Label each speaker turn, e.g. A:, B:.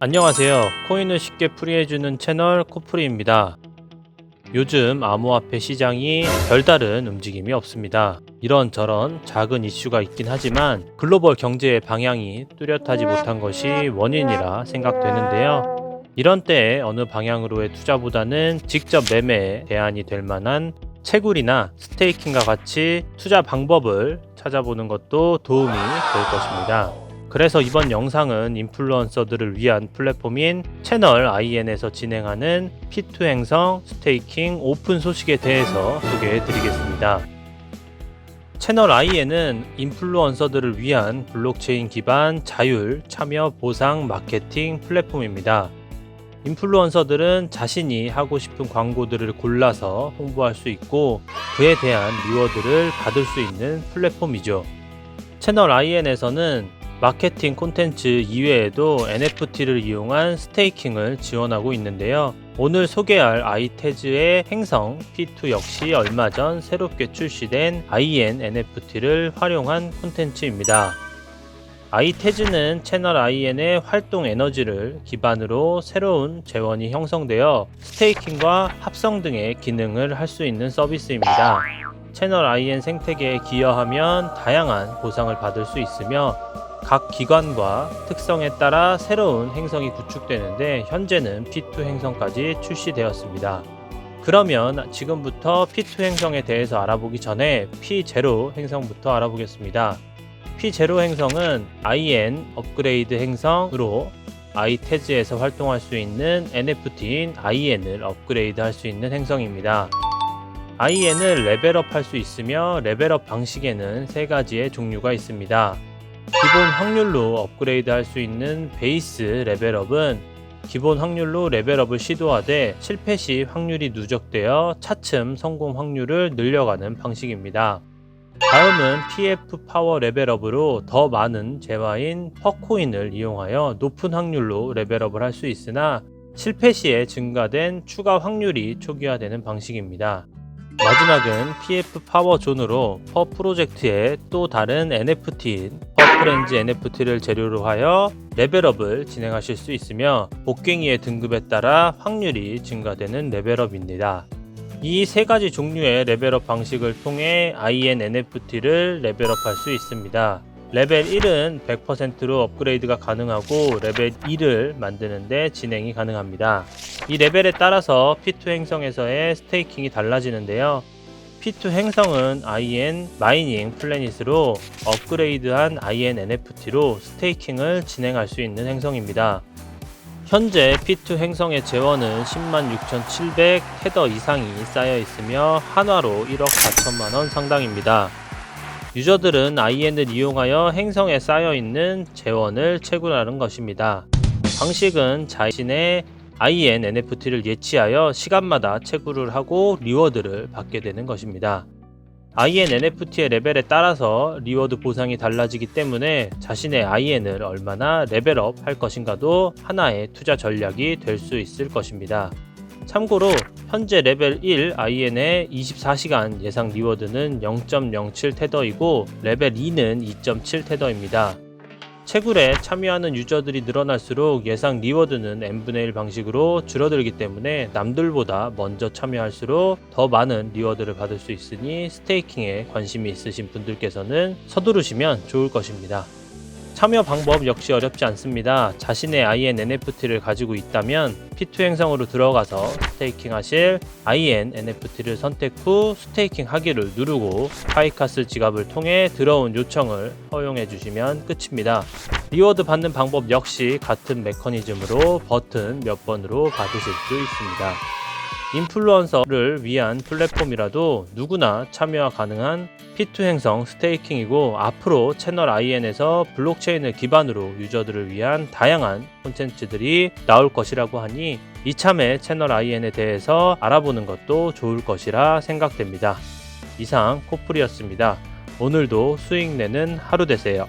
A: 안녕하세요. 코인을 쉽게 풀이해주는 채널 코프리입니다. 요즘 암호화폐 시장이 별다른 움직임이 없습니다. 이런저런 작은 이슈가 있긴 하지만 글로벌 경제의 방향이 뚜렷하지 못한 것이 원인이라 생각되는데요. 이런 때에 어느 방향으로의 투자보다는 직접 매매에 대안이 될 만한 채굴이나 스테이킹과 같이 투자 방법을 찾아보는 것도 도움이 될 것입니다. 그래서 이번 영상은 인플루언서들을 위한 플랫폼인 채널 IN에서 진행하는 P2 행성 스테이킹 오픈 소식에 대해서 소개해 드리겠습니다. 채널 IN은 인플루언서들을 위한 블록체인 기반 자율 참여 보상 마케팅 플랫폼입니다. 인플루언서들은 자신이 하고 싶은 광고들을 골라서 홍보할 수 있고 그에 대한 리워드를 받을 수 있는 플랫폼이죠. 채널 IN에서는 마케팅 콘텐츠 이외에도 NFT를 이용한 스테이킹을 지원하고 있는데요. 오늘 소개할 아이테즈의 행성 P2 역시 얼마 전 새롭게 출시된 IN NFT를 활용한 콘텐츠입니다. 아이테즈는 채널 IN의 활동 에너지를 기반으로 새로운 재원이 형성되어 스테이킹과 합성 등의 기능을 할 수 있는 서비스입니다. 채널 IN 생태계에 기여하면 다양한 보상을 받을 수 있으며 각 기관과 특성에 따라 새로운 행성이 구축되는데 현재는 P2 행성까지 출시되었습니다. 그러면 지금부터 P2 행성에 대해서 알아보기 전에 P0 행성부터 알아보겠습니다. P0 행성은 IN 업그레이드 행성으로 i태즈에서 활동할 수 있는 NFT인 IN을 업그레이드 할 수 있는 행성입니다. IN을 레벨업 할 수 있으며 레벨업 방식에는 세 가지의 종류가 있습니다. 기본 확률로 업그레이드 할 수 있는 베이스 레벨업은 기본 확률로 레벨업을 시도하되 실패 시 확률이 누적되어 차츰 성공 확률을 늘려가는 방식입니다. 다음은 PF 파워 레벨업으로 더 많은 재화인 퍼코인을 이용하여 높은 확률로 레벨업을 할 수 있으나 실패 시에 증가된 추가 확률이 초기화되는 방식입니다. 마지막은 PF 파워 존으로 퍼 프로젝트의 또 다른 NFT인 퍼프렌즈 NFT를 재료로 하여 레벨업을 진행하실 수 있으며 복갱이의 등급에 따라 확률이 증가되는 레벨업입니다. 이 세 가지 종류의 레벨업 방식을 통해 IN NFT를 레벨업할 수 있습니다. 레벨 1은 100%로 업그레이드가 가능하고 레벨 2를 만드는데 진행이 가능합니다. 이 레벨에 따라서 P2 행성에서의 스테이킹이 달라지는데요. P2 행성은 IN 마이닝 플래닛으로 업그레이드한 IN NFT로 스테이킹을 진행할 수 있는 행성입니다. 현재 P2 행성의 재원은 106,700 테더 이상이 쌓여 있으며 한화로 1억 4천만 원 상당입니다. 유저들은 IN을 이용하여 행성에 쌓여 있는 재원을 채굴하는 것입니다. 방식은 자신의 IN NFT를 예치하여 시간마다 채굴을 하고 리워드를 받게 되는 것입니다. IN NFT의 레벨에 따라서 리워드 보상이 달라지기 때문에 자신의 IN을 얼마나 레벨업 할 것인가도 하나의 투자 전략이 될 수 있을 것입니다. 참고로 현재 레벨 1 IN의 24시간 예상 리워드는 0.07 테더이고 레벨 2는 2.7 테더입니다. 채굴에 참여하는 유저들이 늘어날수록 예상 리워드는 n분의 1 방식으로 줄어들기 때문에 남들보다 먼저 참여할수록 더 많은 리워드를 받을 수 있으니 스테이킹에 관심이 있으신 분들께서는 서두르시면 좋을 것입니다. 참여 방법 역시 어렵지 않습니다. 자신의 IN NFT를 가지고 있다면 P2 행성으로 들어가서 스테이킹 하실 IN NFT를 선택 후 스테이킹 하기를 누르고 파이카스 지갑을 통해 들어온 요청을 허용해 주시면 끝입니다. 리워드 받는 방법 역시 같은 메커니즘으로 버튼 몇 번으로 받으실 수 있습니다. 인플루언서를 위한 플랫폼이라도 누구나 참여가 가능한 P2 행성 스테이킹이고 앞으로 채널 IN에서 블록체인을 기반으로 유저들을 위한 다양한 콘텐츠들이 나올 것이라고 하니 이참에 채널 IN에 대해서 알아보는 것도 좋을 것이라 생각됩니다. 이상 코플이었습니다. 오늘도 수익 내는 하루 되세요.